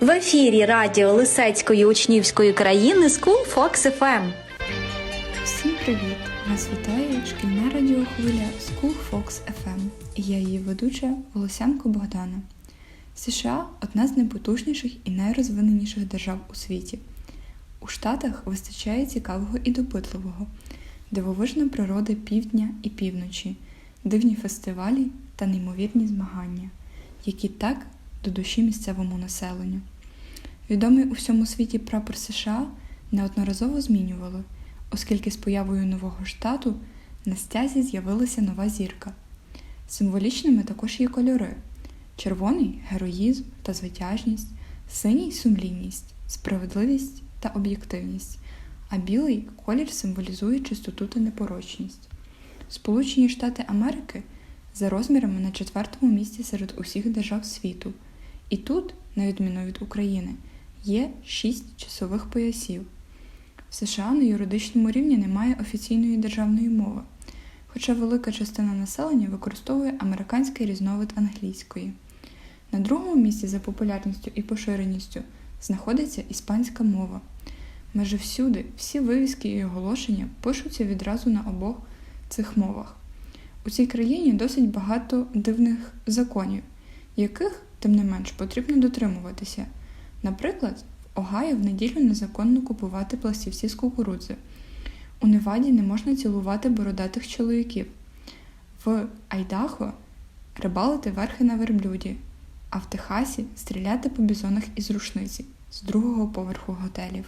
В ефірі радіо Лисецької учнівської країни School Fox FM. Всім привіт! Вас вітає шкільна радіохвиля School Fox FM і я її ведуча Волосянко Богдана. США одна з найпотужніших і найрозвиненіших держав у світі. У Штатах вистачає цікавого і допитливого, дивовижна природа півдня і півночі, дивні фестивалі та неймовірні змагання, які так до душі місцевому населенню. Відомий у всьому світі прапор США неодноразово змінювали, оскільки з появою нового штату на стязі з'явилася нова зірка. Символічними також є кольори: червоний героїзм та звитяжність, синій сумлінність, справедливість та об'єктивність, а білий колір символізує чистоту та непорочність. Сполучені Штати Америки за розмірами на четвертому місці серед усіх держав світу. І тут, на відміну від України, є шість часових поясів. В США на юридичному рівні немає офіційної державної мови, хоча велика частина населення використовує американський різновид англійської. На другому місці за популярністю і поширеністю знаходиться іспанська мова. Майже всюди всі вивіски і оголошення пишуться відразу на обох цих мовах. У цій країні досить багато дивних законів, яких, тим не менш, потрібно дотримуватися. Наприклад, в Огайо в неділю незаконно купувати пластівці з кукурудзи. У Неваді не можна цілувати бородатих чоловіків. В Айдахо рибалити верхи на верблюді, а в Техасі стріляти по бізонах із рушниці з другого поверху готелів.